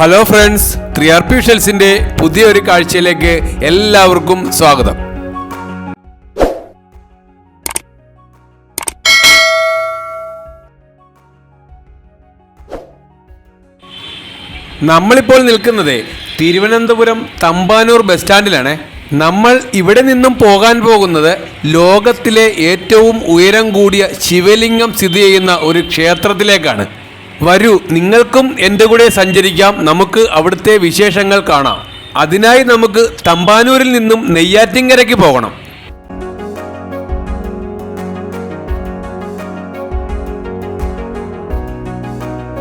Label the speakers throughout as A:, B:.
A: Hello friends three R P പുതിയൊരു കാഴ്ചയിലേക്ക് എല്ലാവർക്കും സ്വാഗതം. നമ്മളിപ്പോൾ നിൽക്കുന്നത് തിരുവനന്തപുരം തമ്പാനൂർ ബസ് സ്റ്റാൻഡിലാണ്. നമ്മൾ ഇവിടെ നിന്നും പോകാൻ പോകുന്നത് ലോകത്തിലെ ഏറ്റവും ഉയരം കൂടിയ ശിവലിംഗം സ്ഥിതി ചെയ്യുന്ന ഒരു ക്ഷേത്രത്തിലേക്കാണ്. വരൂ നിങ്ങൾക്കും എന്റെ കൂടെ സഞ്ചരിക്കാം. നമുക്ക് അവിടുത്തെ വിശേഷങ്ങൾ കാണാം. അതിനായി നമുക്ക് തമ്പാനൂരിൽ നിന്നും നെയ്യാറ്റിങ്കരയ്ക്ക് പോകണം.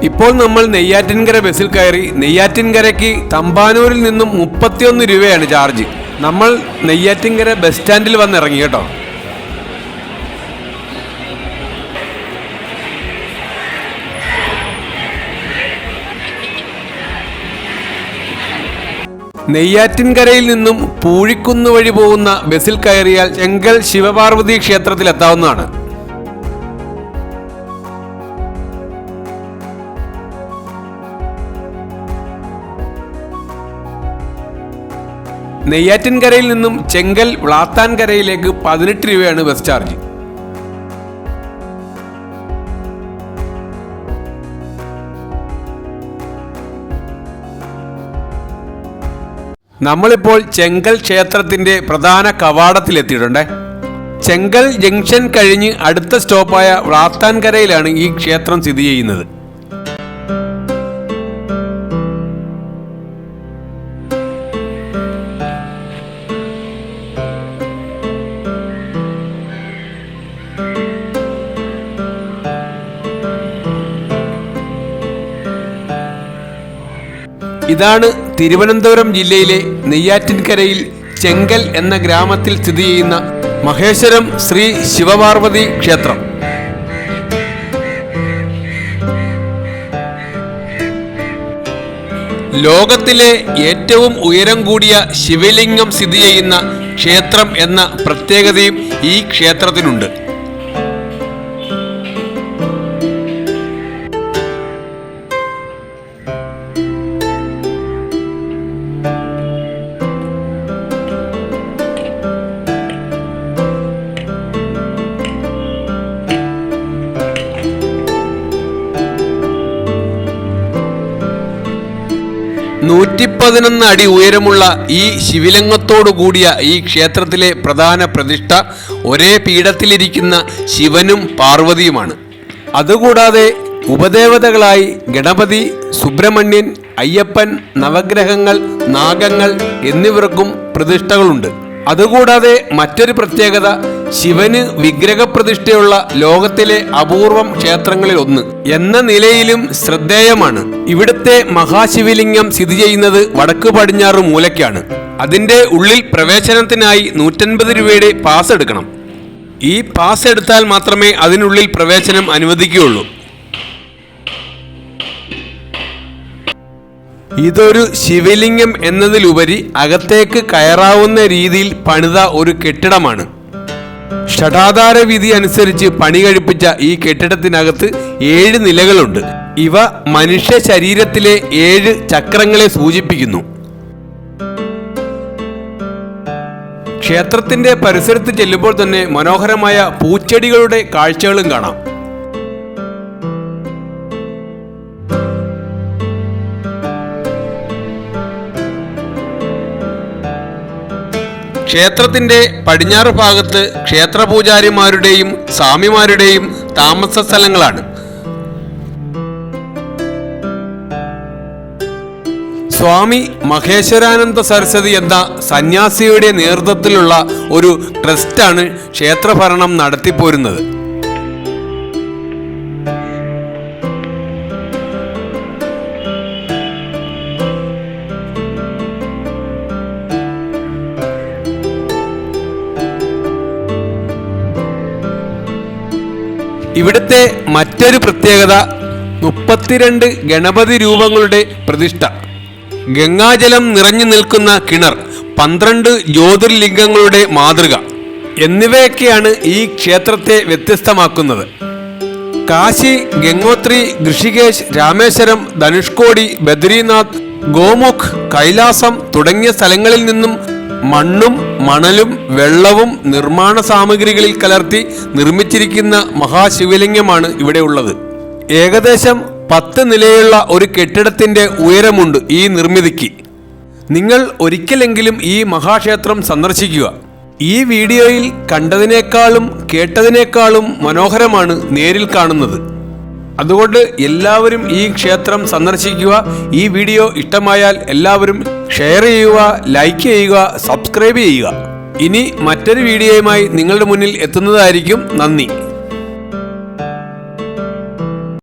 A: ഇപ്പോൾ നമ്മൾ നെയ്യാറ്റിൻകര ബസ്സിൽ കയറി നെയ്യാറ്റിൻകരയ്ക്ക് തമ്പാനൂരിൽ നിന്നും മുപ്പത്തിയൊന്ന് രൂപയാണ് ചാർജ്. നമ്മൾ നെയ്യാറ്റിൻകര ബസ് സ്റ്റാൻഡിൽ വന്നിറങ്ങി കേട്ടോ. നെയ്യാറ്റിൻകരയിൽ നിന്നും പൂഴിക്കുന്ന് വഴി പോകുന്ന ബസ്സിൽ കയറിയാൽ ചെങ്കൽ ശിവപാർവതി ക്ഷേത്രത്തിൽ എത്താവുന്നതാണ്. നെയ്യാറ്റിൻകരയിൽ നിന്നും ചെങ്കൽ വ്ളാത്താൻകരയിലേക്ക് പതിനെട്ട് രൂപയാണ് ബസ് ചാർജ്. നമ്മളിപ്പോൾ ചെങ്കൽ ക്ഷേത്രത്തിന്റെ പ്രധാന കവാടത്തിലെത്തിയിട്ടുണ്ട്. ചെങ്കൽ ജംഗ്ഷൻ കഴിഞ്ഞ് അടുത്ത സ്റ്റോപ്പായ വ്ളാത്താൻകരയിലാണ് ഈ ക്ഷേത്രം സ്ഥിതി ചെയ്യുന്നത്. ഇതാണ് തിരുവനന്തപുരം ജില്ലയിലെ നെയ്യാറ്റിൻകരയിൽ ചെങ്കൽ എന്ന ഗ്രാമത്തിൽ സ്ഥിതി ചെയ്യുന്ന മഹേശ്വരം ശ്രീ ശിവപാർവതി ക്ഷേത്രം. ലോകത്തിലെ ഏറ്റവും ഉയരം കൂടിയ ശിവലിംഗം സ്ഥിതി ചെയ്യുന്ന ക്ഷേത്രം എന്ന പ്രത്യേകതയും ഈ ക്ഷേത്രത്തിനുണ്ട്. നൂറ്റിപ്പതിനൊന്ന് അടി ഉയരമുള്ള ഈ ശിവലിംഗത്തോടു കൂടിയ ഈ ക്ഷേത്രത്തിലെ പ്രധാന പ്രതിഷ്ഠ ഒരേ പീഠത്തിലിരിക്കുന്ന ശിവനും പാർവതിയുമാണ്. അതുകൂടാതെ ഉപദേവതകളായി ഗണപതി സുബ്രഹ്മണ്യൻ അയ്യപ്പൻ നവഗ്രഹങ്ങൾ നാഗങ്ങൾ എന്നിവർക്കും പ്രതിഷ്ഠകളുണ്ട്. അതുകൂടാതെ മറ്റൊരു പ്രത്യേകത ശിവന് വിഗ്രഹപ്രതിഷ്ഠയുള്ള ലോകത്തിലെ അപൂർവം ക്ഷേത്രങ്ങളിൽ ഒന്ന് എന്ന നിലയിലും ശ്രദ്ധേയമാണ്. ഇവിടുത്തെ മഹാശിവലിംഗം സ്ഥിതി ചെയ്യുന്നത് വടക്ക് പടിഞ്ഞാറ് മൂലയ്ക്കാണ്. അതിന്റെ ഉള്ളിൽ പ്രവേശനത്തിനായി നൂറ്റൻപത് രൂപയുടെ പാസ് എടുക്കണം. ഈ പാസ് എടുത്താൽ മാത്രമേ അതിനുള്ളിൽ പ്രവേശനം അനുവദിക്കുകയുള്ളൂ. ഇതൊരു ശിവലിംഗം എന്നതിലുപരി അകത്തേക്ക് കയറാവുന്ന രീതിയിൽ പണിത ഒരു കെട്ടിടമാണ്. ഷടാധാര വിധി അനുസരിച്ച് പണി കഴിപ്പിച്ച ഈ കെട്ടിടത്തിനകത്ത് ഏഴ് നിലകളുണ്ട്. ഇവ മനുഷ്യ ശരീരത്തിലെ ഏഴ് ചക്രങ്ങളെ സൂചിപ്പിക്കുന്നു. ക്ഷേത്രത്തിന്റെ പരിസരത്ത് ചെല്ലുമ്പോൾ തന്നെ മനോഹരമായ പൂച്ചെടികളുടെ കാഴ്ചകളും കാണാം. ക്ഷേത്രത്തിന്റെ പടിഞ്ഞാറ് ഭാഗത്ത് ക്ഷേത്രപൂജാരിമാരുടെയും സ്വാമിമാരുടെയും താമസ സ്ഥലങ്ങളാണ്. സ്വാമി മഹേശ്വരാനന്ദ സരസ്വതി എന്ന സന്യാസിയുടെ നേതൃത്വത്തിലുള്ള ഒരു ട്രസ്റ്റാണ് ക്ഷേത്രഭരണം നടത്തിപ്പോരുന്നത്. ഇവിടുത്തെ മറ്റൊരു പ്രത്യേകത മുപ്പത്തിരണ്ട് ഗണപതി രൂപങ്ങളുടെ പ്രതിഷ്ഠ. ഗംഗാജലം നിറഞ്ഞു നിൽക്കുന്ന കിണർ പന്ത്രണ്ട് ജ്യോതിർലിംഗങ്ങളുടെ മാതൃക എന്നിവയൊക്കെയാണ് ഈ ക്ഷേത്രത്തെ വ്യത്യസ്തമാക്കുന്നത്. കാശി ഗംഗോത്രി ഋഷികേശ് രാമേശ്വരം ധനുഷ്കോടി ബദ്രീനാഥ് ഗോമുഖ് കൈലാസം തുടങ്ങിയ സ്ഥലങ്ങളിൽ നിന്നും മണ്ണും മണലും വെള്ളവും നിർമ്മാണ സാമഗ്രികളിൽ കലർത്തി നിർമ്മിച്ചിരിക്കുന്ന മഹാശിവലിംഗമാണ് ഇവിടെ ഉള്ളത്. ഏകദേശം പത്ത് നിലയുള്ള ഒരു കെട്ടിടത്തിന്റെ ഉയരമുണ്ട് ഈ നിർമ്മിതിക്ക്. നിങ്ങൾ ഒരിക്കലെങ്കിലും ഈ മഹാക്ഷേത്രം സന്ദർശിക്കുക. ഈ വീഡിയോയിൽ കണ്ടതിനേക്കാളും കേട്ടതിനേക്കാളും മനോഹരമാണ് നേരിൽ കാണുന്നത്. അതുകൊണ്ട് എല്ലാവരും ഈ ക്ഷേത്രം സന്ദർശിക്കുക. ഈ വീഡിയോ ഇഷ്ടമായാൽ എല്ലാവരും ഷെയർ ചെയ്യുക ലൈക്ക് ചെയ്യുക സബ്സ്ക്രൈബ് ചെയ്യുക. ഇനി മറ്റൊരു വീഡിയോയുമായി നിങ്ങളുടെ മുന്നിൽ എത്തുന്നതായിരിക്കും. നന്ദി.